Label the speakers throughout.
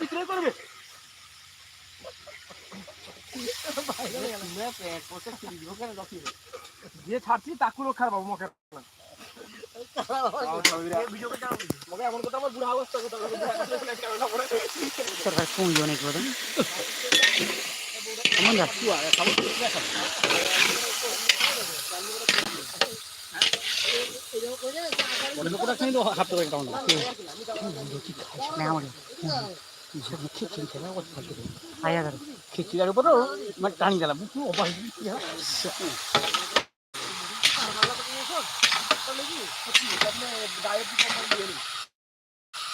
Speaker 1: বিক্রয় করবে যে ছাড়ছি তাকে রক্ষার বাবু মুখে এমন কথা আমার বুড়া অবস্থা কথা
Speaker 2: সরকার কমবে অনেক বড় কেমন যাচ্ছে না খিচড়ি খেলা আয় হাজার
Speaker 1: খিচিড়ার উপর মানে টানি গেলাম অবাক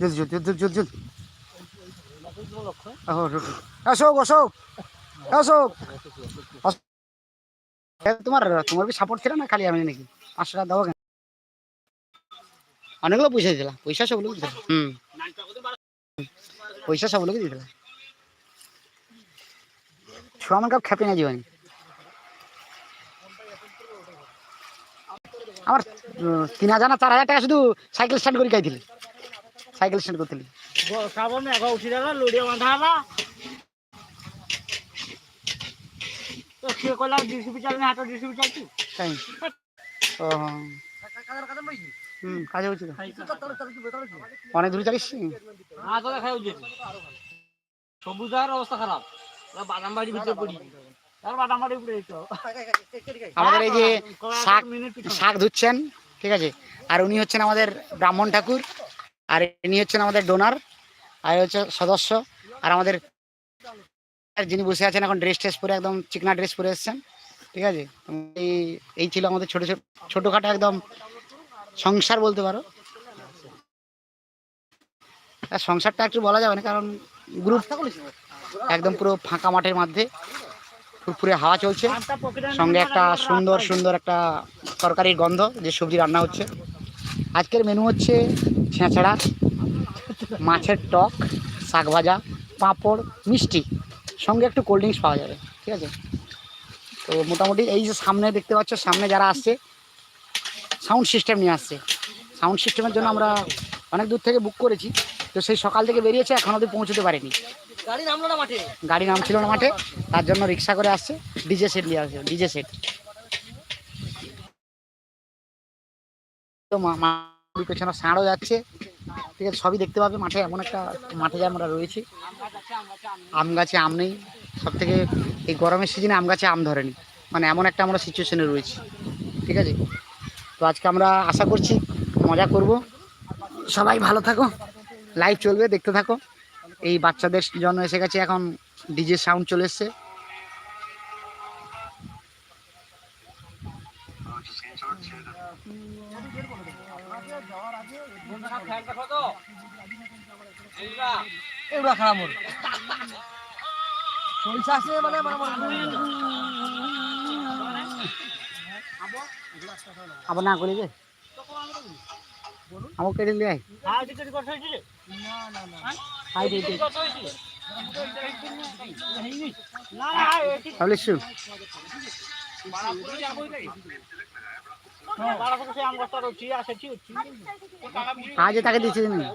Speaker 2: দে দে দে দে দে দে আহো অশোক অশোক অশোক তোমার তোমার কি সাপোর্ট ছিল না খালি আমি নাকি? পাঁচশো টাকা দাও কেন? অনেকগুলো পয়সা দিলা পয়সা সবগুলো দিলা হুম। পয়সা সবগুলোকে দিলা ছোয়া আমার কাপ খেপে না জীবনে। আমার তিন হাজার না চার হাজার টাকা শুধু সাইকেল স্ট্যান্ড করে খাইছিলি।
Speaker 1: ডিসিপি চালনে হাতে ডিসিপি চালছি
Speaker 2: তাই? ও হুম কাজে হচ্ছে অনেক দূরে চালিস
Speaker 1: তো দেখা অবস্থা খারাপ। বাদাম ভিতরে পড়ি।
Speaker 2: আমাদের এই যে শাক শাক ধুচ্ছেন ঠিক আছে? আর উনি হচ্ছেন আমাদের ব্রাহ্মণ ঠাকুর। আর ইনি হচ্ছেন আমাদের ডোনার আর হচ্ছে সদস্য, আর আমাদের যিনি বসে আছেন এখন ড্রেস ট্রেস পরে একদম চিকনা ড্রেস পরে এসছেন, ঠিক আছে? এই এই ছিল আমাদের ছোট ছোট, ছোটোখাটো একদম সংসার বলতে পারো। সংসারটা একটু বলা যাবে না, কারণ গ্রুপ একদম পুরো ফাঁকা মাঠের মধ্যে ফুরফুরে হাওয়া চলছে। সঙ্গে একটা সুন্দর সুন্দর একটা তরকারির গন্ধ, যে সবজি রান্না হচ্ছে। আজকের মেনু হচ্ছে ছেঁচড়া মাছের টক শাক ভাজা পাঁপড় মিষ্টি। সঙ্গে একটু কোল্ড ড্রিঙ্কস পাওয়া যাবে ঠিক আছে? তো মোটামুটি এই যে সামনে দেখতে পাচ্ছ সামনে যারা আসছে সাউন্ড সিস্টেম নিয়ে আসছে। সাউন্ড সিস্টেমের জন্য আমরা অনেক দূর থেকে বুক করেছি তো সেই সকাল থেকে বেরিয়েছে এখন অবধি পৌঁছতে পারেনি।
Speaker 1: গাড়ি নামলো না মাঠে?
Speaker 2: গাড়ি নাম ছিল না মাঠে তার জন্য রিক্সা করে আসছে ডিজে সেট নিয়ে আসছে ডিজে সেট। তো মা- মা- পেছনে ষাঁড়ও যাচ্ছে। ঠিক আছে, সবই দেখতে পাবে। মাঠে এমন একটা মাঠে যে আমরা রয়েছি। আম গাছে আম নেই। সব থেকে এই গরমের সিজনে আম গাছে আম ধরেনি। মানে এমন একটা আমরা সিচুয়েশনে রয়েছি। ঠিক আছে? তো আজকে আমরা আশা করছি মজা করব। সবাই ভালো থাকো। লাইভ চলবে, দেখতে থাকো। এই বাচ্চাদের জন্য এসে গেছে এখন ডিজে সাউন্ড চলে এসছে।
Speaker 1: এগুলা খারাপ মোর সরিষা আছে মানে
Speaker 2: আবার না করে যে। আমার কেটে লিয়ে। তাহলে শুন আজ তাকে দিচ্ছে না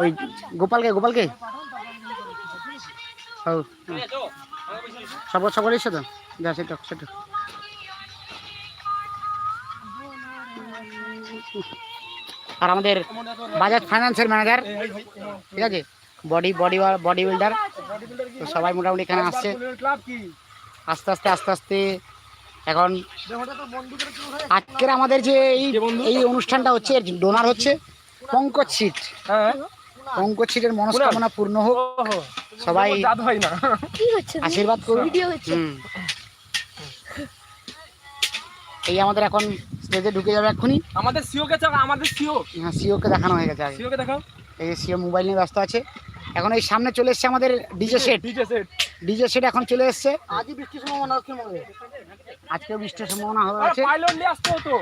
Speaker 2: ওই গোপালকে গোপালকে? হও সব সকল এসে তো? যা, সেটা সেটা আর আমাদের বাজাজ ফাইন্যান্সের ম্যানেজার, ঠিক আছে? Body body body builder. তো সবাই মোটামুটি এখানে আসছে। আস্তে আস্তে আস্তে আস্তে এখন আজকের আমাদের যে এই এই অনুষ্ঠানটা হচ্ছে ডোনার হচ্ছে পঙ্কজ সিট পঙ্কজ সিটের মনস্কামনা পূর্ণ হোক। সবাই
Speaker 1: হয়
Speaker 3: কি
Speaker 2: আশীর্বাদ করুন।
Speaker 3: ভিডিও হচ্ছে।
Speaker 2: হুম। এই আমাদের এখন স্টেজে ঢুকে যাবে এক্ষুনি।
Speaker 3: আমাদের সিও কে চাও আমাদের সিও
Speaker 2: হ্যাঁ সিওকে দেখানো হয়ে গেছে আগে।
Speaker 3: সিও কে দেখাও।
Speaker 2: এই সিও মোবাইল নিয়ে ব্যস্ত আছে। এখন এই সামনে চলে এসছে আমাদের DJ set
Speaker 3: DJ set
Speaker 2: DJ set এখন চলে এসছে।
Speaker 1: আজই বৃষ্টির সম্ভাবনা হচ্ছে মনে হয়।
Speaker 2: আজকেও বৃষ্টির সম্ভাবনা হবে আছে।
Speaker 3: পাইলট নিয়ে আসতে হতো।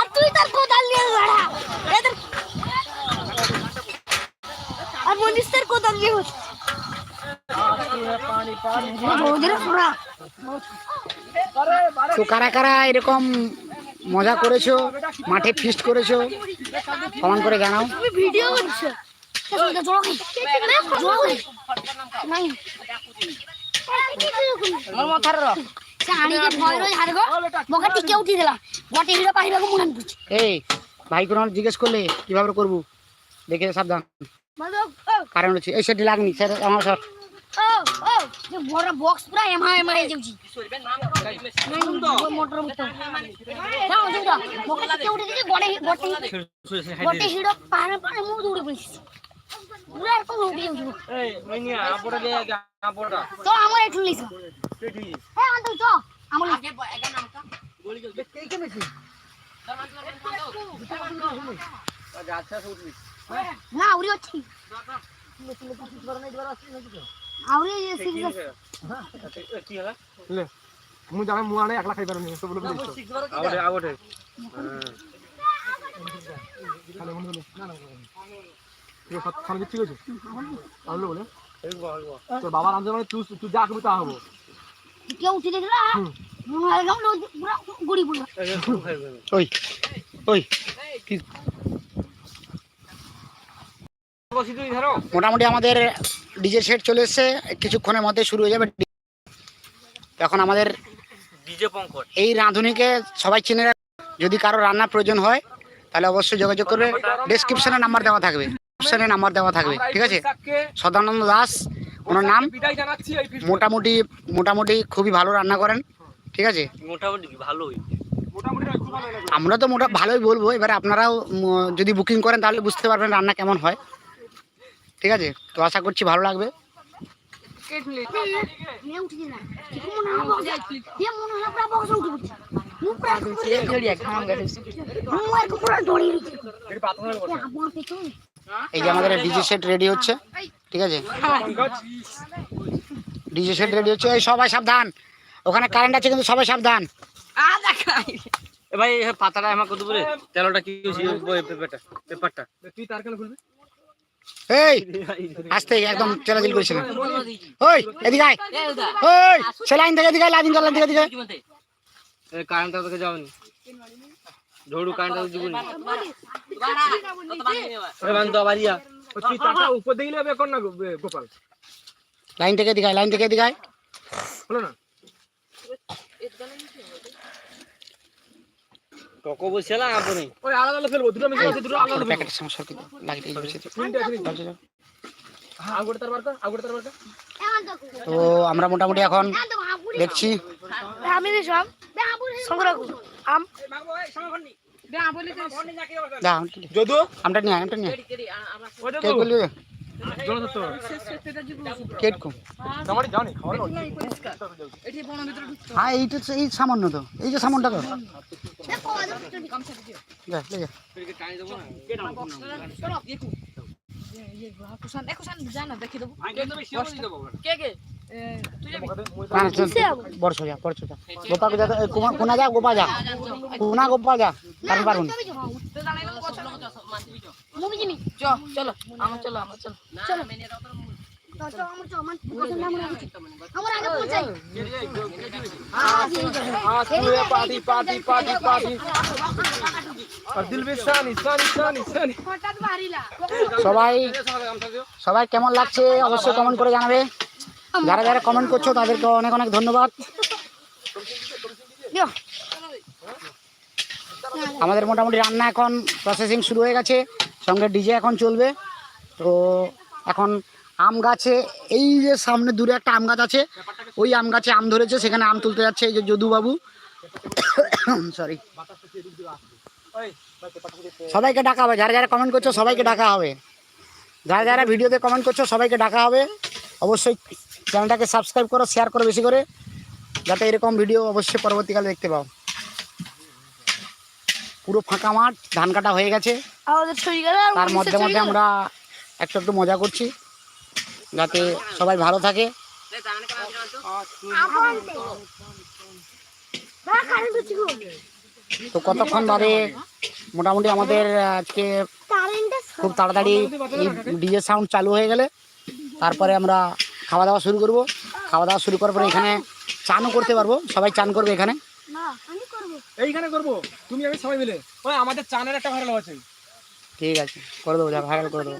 Speaker 4: আর তুই তার কোদাল নিয়ে এদের আর মনীষ তার কোদাল নিয়ে
Speaker 2: তো কারা কারা এরকম মজা করেছ মাঠে ফিস্ট করেছ কমান করে জানাও।
Speaker 4: ভিডিও করছ নাই আনিকে বকা টিকে উঠি দিলা বটে হিরো
Speaker 2: এই ভাই কোনো জিজ্ঞেস করলে কীভাবে করব? দেখে সাবধান। কারণ হচ্ছে এই সেটি লাগনি স্যার আমার স্যার
Speaker 4: ও ও যে বড় বক্স পুরা এমা এমা হয়ে যাচ্ছে। মোটর মতো যাও যাও। বকা টিকে উঠে দিকে বটে বটে বটে হিরো পাহাড়ে পাহাড়ে মুখ দৌড়ে পড়ছিস তো
Speaker 1: আমার একটু লিখো হ্যাঁ আন্তল
Speaker 4: তো আমার আগে একটা নাম কা বলি গেল কে কে মেছি না উড়ি হচ্ছে আউরি সিরিয়াস
Speaker 1: কি হলা
Speaker 3: লে মু জানে মু আনে একলা
Speaker 1: খাইবার নি
Speaker 3: সব লোক আউটে আউটে হ্যাঁ ঠিক আছে বলে? তোর মানে তুই তুই যা তা হব।
Speaker 4: কেউ উঠে
Speaker 2: মোটামুটি আমাদের ডিজে সেট চলে এসছে কিছুক্ষণের মধ্যে শুরু হয়ে যাবে এখন আমাদের এই রাঁধুনিকে সবাই চিনে যদি কারও রান্নার প্রয়োজন হয় তাহলে অবশ্যই যোগাযোগ করবে। ডিসক্রিপশনে নাম্বার দেওয়া থাকবে। ডেসক্রিপশনে নাম্বার দেওয়া থাকবে ঠিক আছে সদানন্দ দাস ওনার নাম
Speaker 3: বিদায় জানাচ্ছি এই
Speaker 2: মোটামুটি মোটামুটি খুবই ভালো রান্না করেন ঠিক আছে
Speaker 1: মোটামুটি ভালোই
Speaker 2: আমরা তো মোটা ভালোই বলব এবারে আপনারাও যদি বুকিং করেন তাহলে বুঝতে পারবেন রান্না কেমন হয় ঠিক আছে তো আশা করছি ভালো লাগবে
Speaker 4: মে
Speaker 2: এই যে আমাদের ডিজে সেট রেডি হচ্ছে। ঠিক আছে? ডিজে সেট রেডি হচ্ছে। এই সবাই সাবধান। ওখানে কারেন্ট আছে কিন্তু সবাই সাবধান।
Speaker 1: এ ভাই পাতাটা আমার কত তেলটা কি পেপারটা পেপারটা
Speaker 3: তুই তার কেন খুলবি
Speaker 2: এই আসতে একদম চেলাচিল করেছিলাম ওই এদিকে আয়। ওই সে লাইন থেকে এদিকে লাইন থেকে এদিকে আয়।
Speaker 1: কারেন্টটা যাওনি। ঝড়ু দিবনি
Speaker 3: গোপাল?
Speaker 2: লাইন থেকে এদিকে লাইন থেকে।
Speaker 3: হলো না?
Speaker 1: টকো বসেলাম আপনি।
Speaker 3: ওই আলাদা আলাদা ফেলব দুটো মিশে আছে দুটো আলাদা
Speaker 2: প্যাকেটের সমস্যা কি।
Speaker 3: হ্যাঁ আগুড়ে তার আগুড়ে
Speaker 2: তো আমরা মোটামুটি এখন দেখছি।
Speaker 4: আমি সব। সংগ্রহ আম।
Speaker 3: যদু?
Speaker 2: আমটা নিয়ে আমটা নিয়ে কে।
Speaker 3: খাওয়া
Speaker 2: হ্যাঁ এইটা এই সামান্য তো। এই যে সামানটা তো। যা লে যা। না, সবাই সবাই কেমন লাগছে? অবশ্যই কেমন করে জানাবে। যারা যারা কমেন্ট করছ তাদেরকে অনেক অনেক ধন্যবাদ। আমাদের মোটামুটি রান্না এখন প্রসেসিং শুরু হয়ে গেছে সঙ্গে ডিজে এখন চলবে। তো এখন আম গাছে এই যে সামনে দূরে একটা আম গাছ আছে ওই আম গাছে আম ধরেছে সেখানে আম তুলতে যাচ্ছে এই যে যদুবাবু। সরি সবাইকে ডাকা হবে যারা যারা কমেন্ট করছ সবাইকে ডাকা হবে। যারা যারা ভিডিওতে কমেন্ট করছ সবাইকে ডাকা হবে। অবশ্যই চ্যানেলটাকে সাবস্ক্রাইব করো শেয়ার করো বেশি করে যাতে এরকম ভিডিও অবশ্যই পরবর্তীকালে দেখতে পাও। পুরো ফাঁকা মাঠ ধান কাটা হয়ে গেছে। তার মধ্যে মধ্যে আমরা একটু একটু মজা করছি যাতে সবাই ভালো থাকে।
Speaker 4: গো।
Speaker 2: তো কতক্ষণ বাদে মোটামুটি আমাদের আজকে খুব তাড়াতাড়ি ডিজে সাউন্ড চালু হয়ে গেলে তারপরে আমরা খাওয়া দাওয়া শুরু করব। খাওয়া দাওয়া শুরু করার পরে এখানে চানও করতে পারব। সবাই চান করবে এখানে।
Speaker 4: না করব।
Speaker 3: এইখানে করব? তুমি আমি সবাই মিলে। ওই আমাদের চানের একটা ভাইরাল আছে
Speaker 2: ঠিক আছে করে দেবো যা ভাইরাল করে দেবো।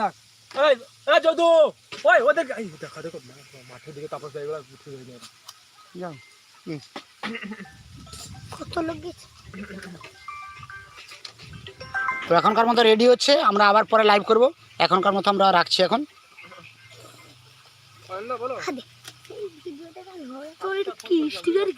Speaker 3: থাক। এই এই যদু! ওই ওদের দেখা দেখো মাঠের দিকে তাপস দেয় উঠে
Speaker 2: যাও
Speaker 4: কত লোক
Speaker 2: তো এখনকার মতো রেডি হচ্ছে আমরা আবার পরে লাইভ করব। এখনকার মতো আমরা রাখছি এখন
Speaker 3: বলো
Speaker 4: ভিডিওটা কেন হবে তোর এটা কি স্টিকার